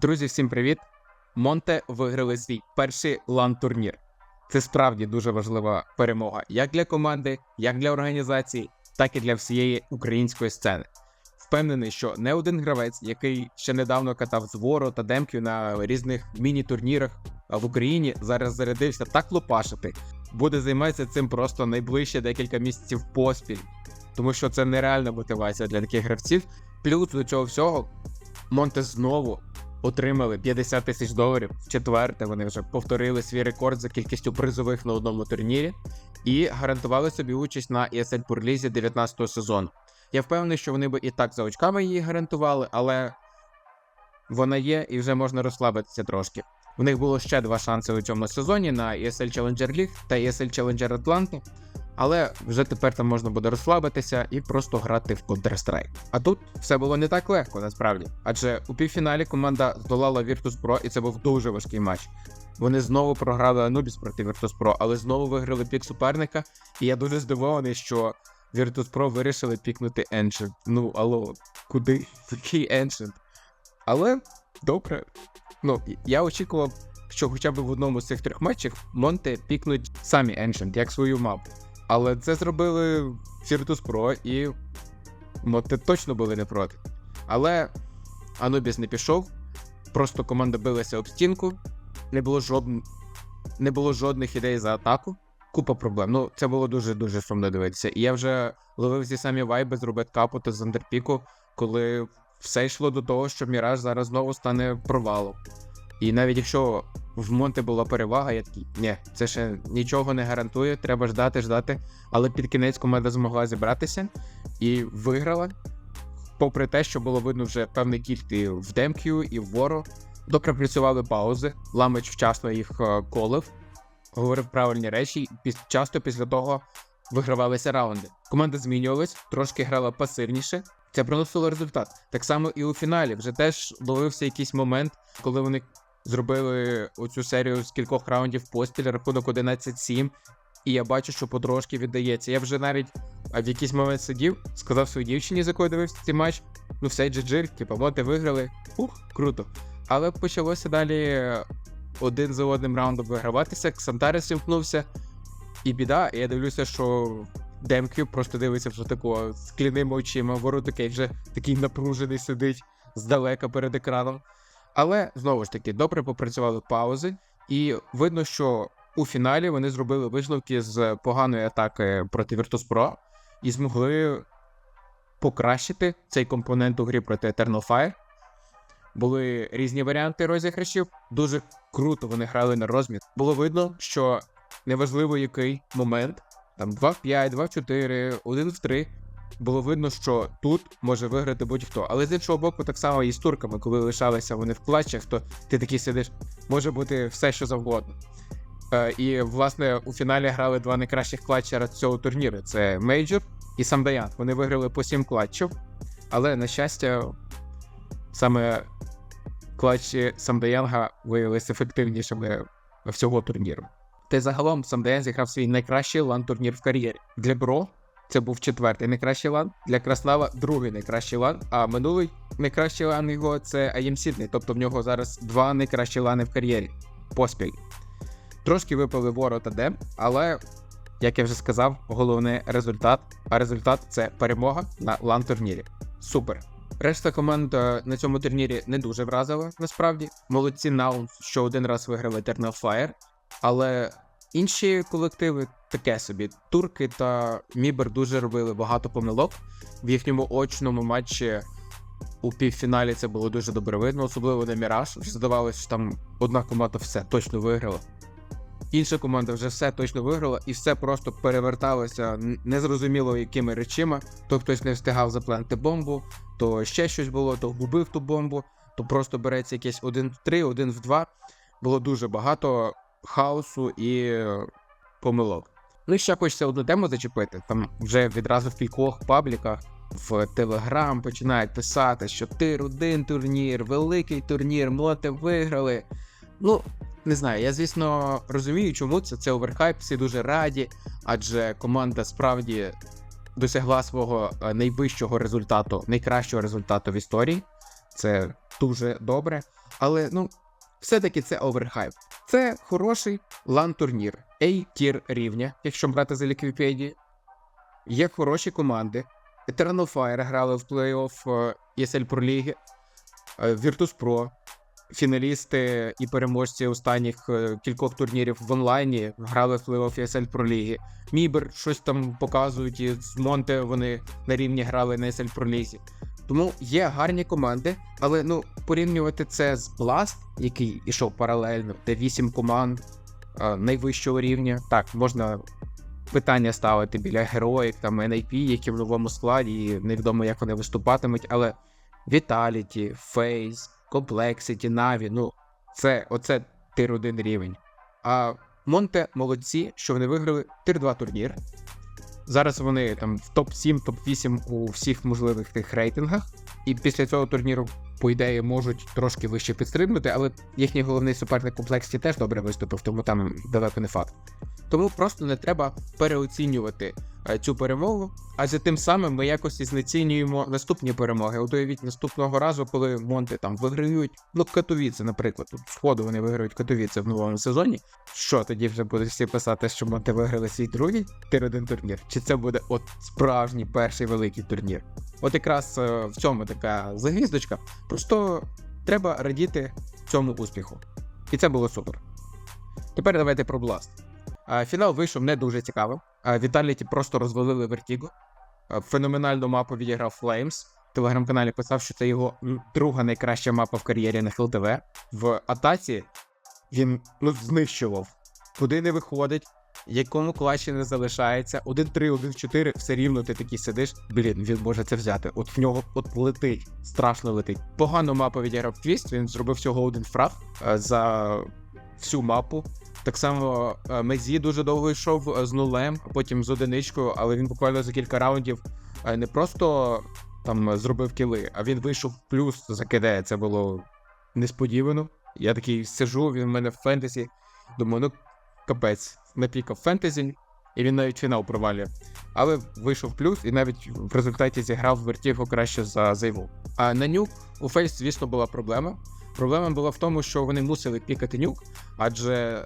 Друзі, всім привіт! Монте виграли свій перший лан-турнір. Це справді дуже важлива перемога як для команди, як для організації, так і для всієї української сцени. Впевнений, що не один гравець, який ще недавно катав з Воро та Демків на різних міні-турнірах в Україні, зараз зарядився так лопашити, буде займатися цим просто найближче декілька місяців поспіль, тому що це нереальна мотивація для таких гравців. Плюс до цього всього Монте знову отримали 50 тисяч доларів. В четверте вони вже повторили свій рекорд за кількістю призових на одному турнірі і гарантували собі участь на ESL Пурлізі 19-го сезону. Я впевнений, що вони би і так за очками її гарантували, але вона є і вже можна розслабитися трошки. У них було ще два шанси у цьому сезоні на ESL Challenger League та ESL Challenger Atlanta, але вже тепер там можна буде розслабитися і просто грати в Counter-Strike. А тут все було не так легко насправді, адже у півфіналі команда здолала Virtus Pro, і це був дуже важкий матч. Вони знову програли Anubis проти Virtus Pro, але знову виграли пік суперника. І я дуже здивований, що Virtus Pro вирішили пікнути Ancient. Ну, алло, куди? Який Ancient? Але добре. Ну, я очікував, що хоча б в одному з цих трьох матчів Монте пікнуть самі Ancient, як свою мапу. Але це зробили Virtus Pro і Монте точно були не проти. Але Anubis не пішов, просто команда билася об стінку, не було жод... не було жодних ідей за атаку. Купа проблем. Ну, це було дуже-дуже сумно дивитися. І я вже ловив зі самі вайби з Рубет та з Андерпіку, коли все йшло до того, що Міраж зараз знову стане провалом. І навіть якщо в Монте була перевага, я такий, ні, це ще нічого не гарантує, треба ждати, ждати. Але під кінець команда змогла зібратися і виграла. Попри те, що було видно вже певний кільт в Демкю, і в Воро. Добре працювали паузи, ламич вчасно їх е, колив, говорив правильні речі, і часто після того вигравалися раунди. Команда змінювалась, трошки грала пасивніше. Це приносило результат. Так само і у фіналі вже теж ловився якийсь момент, коли вони зробили оцю серію з кількох раундів поспіль, рахунок 11-7. І я бачу, що потрошки віддається. Я вже навіть в якийсь момент сидів, сказав своїй дівчині, з якою дивився цей матч. Ну все, джиджир, типу, моти виграли. Ух, круто. Але почалося далі один за одним раундом виграватися. Ксантарес вимкнувся. І біда, і я дивлюся, що Демків просто дивиться вже такого з кляними очима. Воротокей вже такий напружений сидить здалека перед екраном. Але знову ж таки, добре попрацювали паузи, і видно, що у фіналі вони зробили висновки з поганої атаки проти Virtus Pro і змогли покращити цей компонент у грі проти Eternal Fire. Були різні варіанти розіграшів. Дуже круто вони грали на розмір. Було видно, що неважливо який момент, там 2 в 5, 2 в 4, 1 в 3. Було видно, що тут може виграти будь-хто. Але з іншого боку, так само і з турками, коли лишалися вони в клатчах, то ти такий сидиш, може бути все, що завгодно. Е, і, власне, у фіналі грали два найкращих клатчера цього турніру: це Мейджор і Самдаян. Вони виграли по 7 клатчів, але, на щастя, саме клатчі Самдаянга виявилися ефективнішими всього турніру. Та й загалом Самдаян зіграв свій найкращий лан-турнір в кар'єрі. Для Бро це був четвертий найкращий лан, для Краслава другий найкращий лан, а минулий найкращий лан його це АЄМ Сідней, тобто в нього зараз два найкращі лани в кар'єрі. Поспіль. Трошки випали Воро та Дем, але, як я вже сказав, головне результат. А результат це перемога на лан-турнірі. Супер. Решта команд е, на цьому турнірі не дуже вразила, насправді. Молодці Наунс, що один раз виграли Eternal Fire, але інші колективи таке собі. Турки та Мібер дуже робили багато помилок. В їхньому очному матчі у півфіналі це було дуже добре видно, особливо на Міраж. Здавалося, що там одна команда все точно виграла. Інша команда вже все точно виграла, і все просто переверталося незрозуміло якими речима. То хтось не встигав запланити бомбу, то ще щось було, то губив ту бомбу, то просто береться якесь 1 в 3, 1 в 2. Було дуже багато хаосу і е, помилок. Ну і ще хочеться одну тему зачепити. Там вже відразу в кількох пабліках в Телеграм починають писати, що тир один турнір, великий турнір, моти виграли. Ну, не знаю, я звісно розумію, чому це. Це оверхайп, всі дуже раді, адже команда справді досягла свого е, найвищого результату, найкращого результату в історії. Це дуже добре. Але ну, все-таки це оверхайп. Це хороший лан-турнір, A-тір рівня, якщо брати за Ліквіпедії. Є хороші команди. Eternal Fire грали в плей-офф е, ESL Pro Ліги, е, Virtus Pro, фіналісти і переможці останніх е, кількох турнірів в онлайні грали в плей-офф ESL Pro Ліги. Мібер щось там показують, і з Монте вони на рівні грали на ESL Pro Лізі. Тому є гарні команди, але ну порівнювати це з Blast, який ішов паралельно, де 8 команд е, найвищого рівня. Так, можна питання ставити біля героїк, там NIP, які в новому складі, і невідомо, як вони виступатимуть, але Vitality, Phase, Complexity, Na'Vi, ну це оце тир 1 рівень. А Монте молодці, що вони виграли тир 2 турнір. Зараз вони там в топ-7, топ-8 у всіх можливих тих рейтингах. І після цього турніру, по ідеї, можуть трошки вище підстрибнути, але їхній головний суперник комплексі теж добре виступив, тому там далеко не факт. Тому просто не треба переоцінювати е, цю перемогу, адже тим самим ми якось і знецінюємо наступні перемоги. От наступного разу, коли Монти там виграють, ну Катовіце, наприклад, тут сходу вони виграють Катовіце в новому сезоні. Що тоді вже будуть всі писати, що Монти виграли свій другий тир-1 турнір? Чи це буде от справжній перший великий турнір? От якраз е, в цьому така загвіздочка. Просто треба радіти цьому успіху. І це було супер. Тепер давайте про Blast. Фінал вийшов не дуже цікавим. Віталіті просто розвалили Вертіго. Феноменальну мапу відіграв Flames. В телеграм-каналі писав, що це його друга найкраща мапа в кар'єрі на ХЛТВ. В атаці він ну, знищував. Куди не виходить, якому класі не залишається. 1-3, 1-4, все рівно ти такий сидиш. Блін, він може це взяти. От в нього от летить, страшно летить. Погану мапу відіграв Твіст, він зробив всього один фраг за всю мапу. Так само е, Мезі дуже довго йшов е, з нулем, потім з одиничкою, але він буквально за кілька раундів е, не просто там зробив кіли, а він вийшов плюс за КД. Це було несподівано. Я такий сижу, він в мене в фентезі. Думаю, ну капець, напікав фентезі, і він навіть фінал провалює. Але вийшов плюс і навіть в результаті зіграв вертівку краще за займу. А на нюк у Фейс, звісно, була проблема. Проблема була в тому, що вони мусили пікати нюк, адже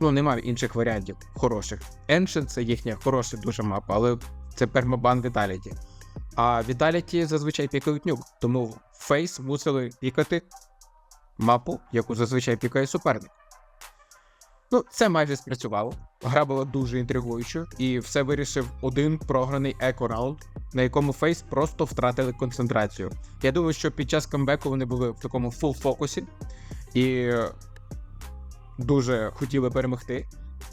ну, немає інших варіантів хороших. Ancient — це їхня хороша дуже мапа, але це пермабан Vitality. А Vitality зазвичай пікають нюк, тому Фейс мусили пікати мапу, яку зазвичай пікає суперник. Ну, це майже спрацювало. Гра була дуже інтригуючою, і все вирішив один програний еко-раунд, на якому Фейс просто втратили концентрацію. Я думаю, що під час камбеку вони були в такому фул фокусі і дуже хотіли перемогти.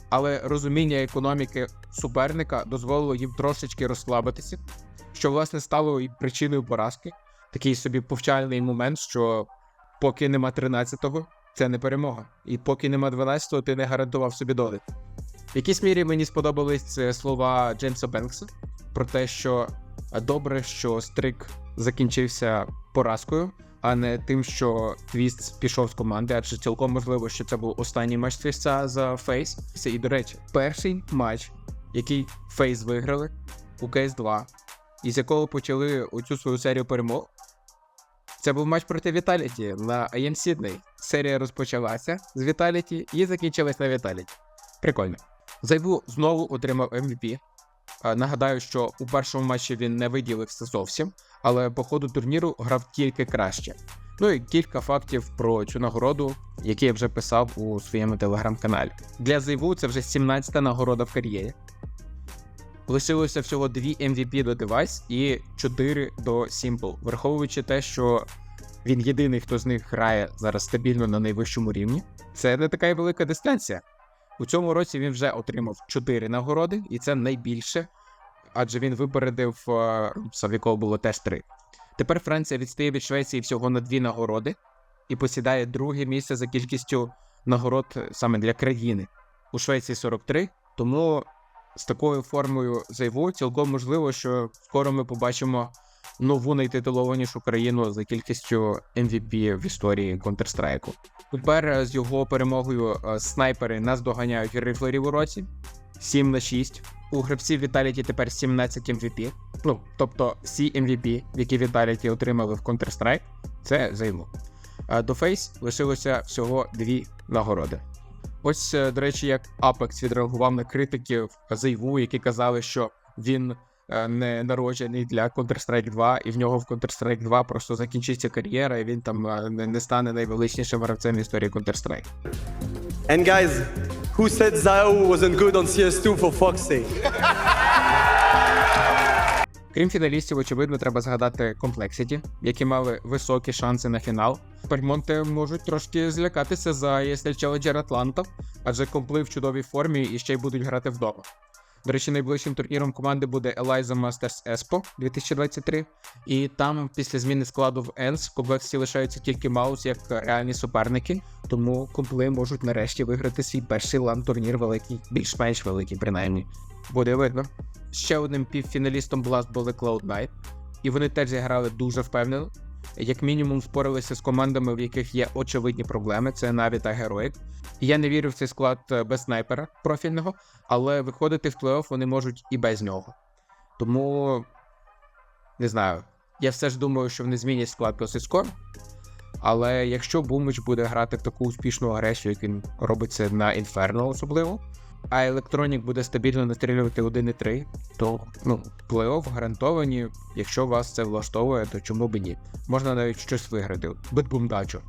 Але розуміння економіки суперника дозволило їм трошечки розслабитися, що власне стало і причиною поразки. Такий собі повчальний момент, що поки нема 13-го, це не перемога. І поки нема 12-го, ти не гарантував собі долі. В якійсь мірі мені сподобались е, слова Джеймса Бенкса про те, що е, добре, що стрик закінчився поразкою, а не тим, що Твіст пішов з команди, адже цілком можливо, що це був останній матч Твіста за Фейс. І, до речі, перший матч, який Фейс виграли у КС 2, із якого почали оцю свою серію перемог. Це був матч проти Віталіті на IM Sydney. Серія розпочалася з Віталіті і закінчилась на Віталіті. Прикольно. Зайву знову отримав MVP. Нагадаю, що у першому матчі він не виділився зовсім, але по ходу турніру грав тільки краще. Ну і кілька фактів про цю нагороду, які я вже писав у своєму телеграм-каналі. Для Зайву це вже 17-та нагорода в кар'єрі. Лишилося всього 2 MVP до Device і 4 до Simple, враховуючи те, що він єдиний, хто з них грає зараз стабільно на найвищому рівні. Це не така й велика дистанція. У цьому році він вже отримав 4 нагороди, і це найбільше, адже він випередив е, Рупса, в якого було теж 3. Тепер Франція відстає від Швеції всього на 2 нагороди і посідає друге місце за кількістю нагород е, саме для країни. У Швеції 43, тому з такою формою зайву цілком можливо, що скоро ми побачимо нову найтитулованішу країну за кількістю MVP в історії Counter-Strike. Тепер е, з його перемогою снайпери нас доганяють рифлерів у році 7 на 6. У гравців Vitality тепер 17 MVP. Ну, тобто всі MVP, які Vitality отримали в Counter-Strike, це займу. До Фейс лишилося всього дві нагороди. Ось, е, до речі, як Apex відреагував на критиків Зайву, які казали, що він е, не народжений для Counter-Strike 2, і в нього в Counter-Strike 2 просто закінчиться кар'єра, і він там е, не стане найвеличнішим гравцем в історії Counter-Strike. And guys, who said Zao wasn't good on CS2 for fuck's sake? Крім фіналістів, очевидно, треба згадати Complexity, які мали високі шанси на фінал. Пермонти можуть трошки злякатися за ESL Challenger Atlanta, адже компли в чудовій формі і ще й будуть грати вдома. До речі, найближчим турніром команди буде Eliza Masters Expo 2023, і там, після зміни складу в ENS, в комплексі лишаються тільки Маус як реальні суперники, тому компли можуть нарешті виграти свій перший лан-турнір великий, більш-менш великий, принаймні. Буде видно. Ще одним півфіналістом Blast були Cloud9, і вони теж зіграли дуже впевнено. Як мінімум спорилися з командами, в яких є очевидні проблеми, це Na'Vi та. І Я не вірю в цей склад е, без снайпера профільного, але виходити в плей-офф вони можуть і без нього. Тому не знаю. Я все ж думаю, що вони змінять склад досить скоро. Але якщо Бумич буде грати таку успішну агресію, як він робить це на Inferno особливо, а Electronic буде стабільно настрілювати 1-3, то ну, плей-офф гарантовані. Якщо вас це влаштовує, то чому б ні? Можна навіть щось виграти. Битбумдачу.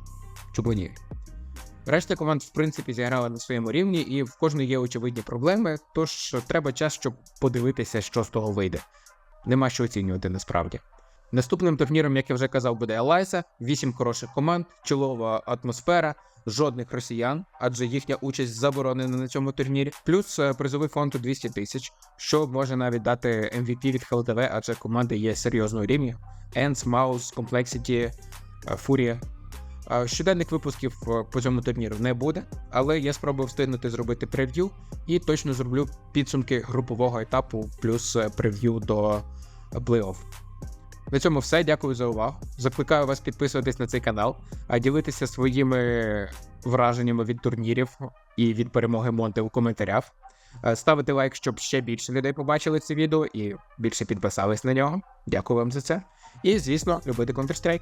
Чому ні? Решта команд, в принципі, зіграла на своєму рівні, і в кожної є очевидні проблеми, тож треба час, щоб подивитися, що з того вийде. Нема що оцінювати насправді. Наступним турніром, як я вже казав, буде Елайса, 8 хороших команд, чолова атмосфера, жодних росіян, адже їхня участь заборонена на цьому турнірі, плюс е, призовий фонд у 200 тисяч, що може навіть дати MVP від ХЛТВ, адже команди є серйозного рівня. Ends, Mouse, Complexity, е, Furia. Е, Щоденних випусків по цьому турніру не буде, але я спробую встигнути зробити прев'ю і точно зроблю підсумки групового етапу, плюс прев'ю до плей-офф. На цьому все. Дякую за увагу. Закликаю вас підписуватись на цей канал, а ділитися своїми враженнями від турнірів і від перемоги Монте у коментарях. Е, Ставити лайк, щоб ще більше людей побачили це відео і більше підписались на нього. Дякую вам за це. І, звісно, любити Counter-Strike.